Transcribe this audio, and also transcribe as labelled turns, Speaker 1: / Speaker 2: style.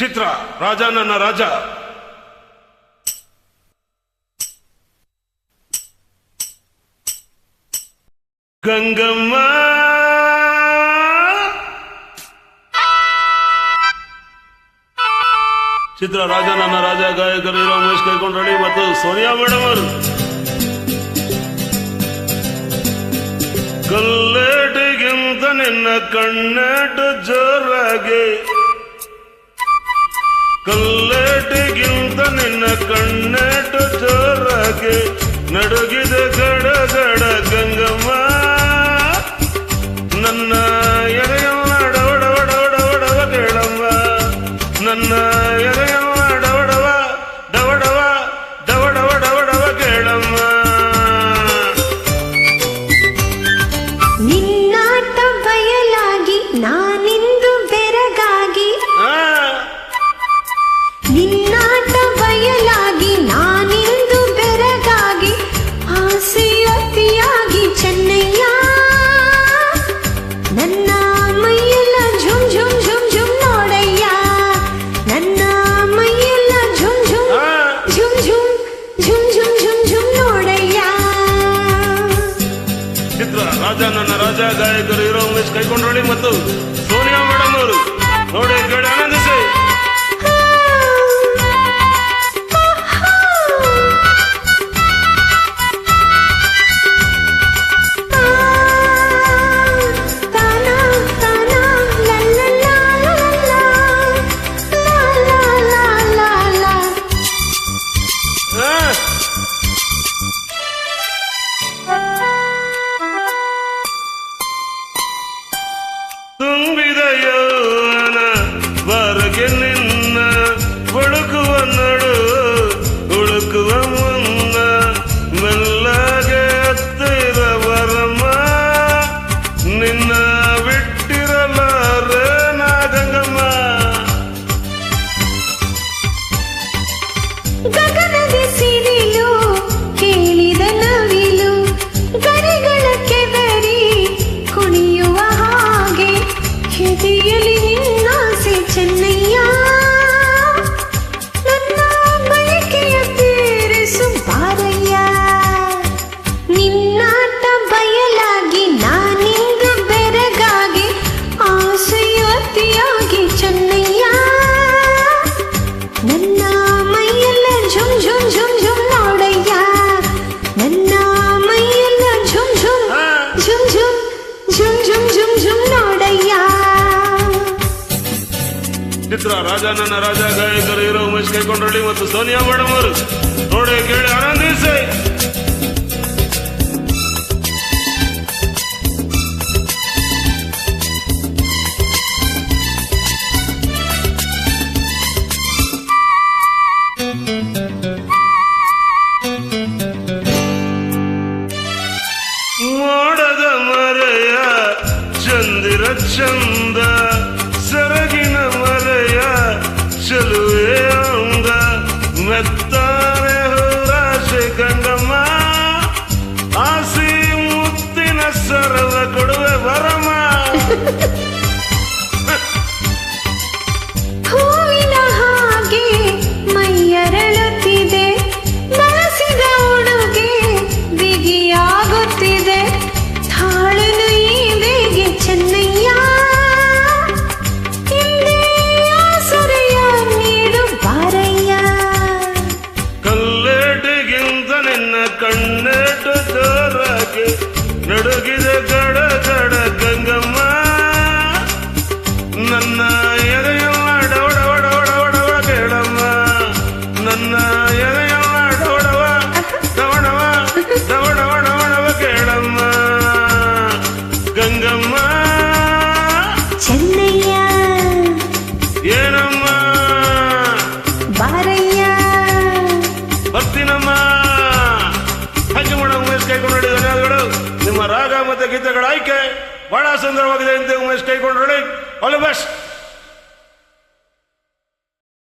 Speaker 1: ಚಿತ್ರ ರಾಜ ನನ್ನ ರಾಜ. ಗಂಗಮ್ಮ. ಚಿತ್ರ ರಾಜ ನನ್ನ ರಾಜ, ಗಾಯಕರು ಇರೋ ಉಮೇಶ್ ಕೈಕೊಂಡ್ರಡಿ ಮತ್ತು ಸೋನಿಯಾ ಮೇಡಮ್ ಅವರು. ಕಲ್ಲೇಟಿಗಿಂತ ನಿನ್ನ ಕಣ್ಣೇಟು ಜೋರಾಗಿ. ಕಲ್ಲೇಟಿಗಿಂತ ನಿನ್ನ ಕಣ್ಣೇಟ ಚರಗೆ ನಡುಗಿದೆ ಗಡ ಗಡ ಗಂಗಮ್ಮ. ನನ್ನ ಎದೆಯಮ್ಮ ಡವಡವ ಡವಡವ ಡವ ಕೇಳಮ್ಮ. ನನ್ನ ರಾಜ ನನ್ನ ರಾಜ ಗಾಯಕರು ಇರೋ ಉಮೇಶ್ ಕೈಕೊಂಡ್ರಳಿ ಮತ್ತು ಸೋನಿಯಾ ಮೇಡಮ್ ಅವರು. ತುಂಬಿದ ಯೌವನ ಹೊರಗೆ ನಿನ್ನ ಹುಡುಕುವ ಚಿತ್ರ ರಾಜ, ನನ್ನ ರಾಜ, ಗಾಯಕರು ಹೀರೋ ಉಮೇಶ್ ಕೈಕೊಂಡ್ರಳ್ಳಿ ಮತ್ತು ಸೋನಿಯಾ ಮೇಡಮ್ ಅವರು ನೋಡಿ, ಕೇಳಿ ಆನಂದಿಸಿ. ಚಂದಿರ ಚಂದ ನಿಮ್ಮ ರಾಗ ಮತ್ತು ಗೀತೆಗಳ ಆಯ್ಕೆ ಬಹಳ ಸುಂದರವಾಗಿದೆ ಅಂತ ಉಮೇಶ್ ಕೈಕೊಂಡು ಆಲ್ ದಿ ಬೆಸ್ಟ್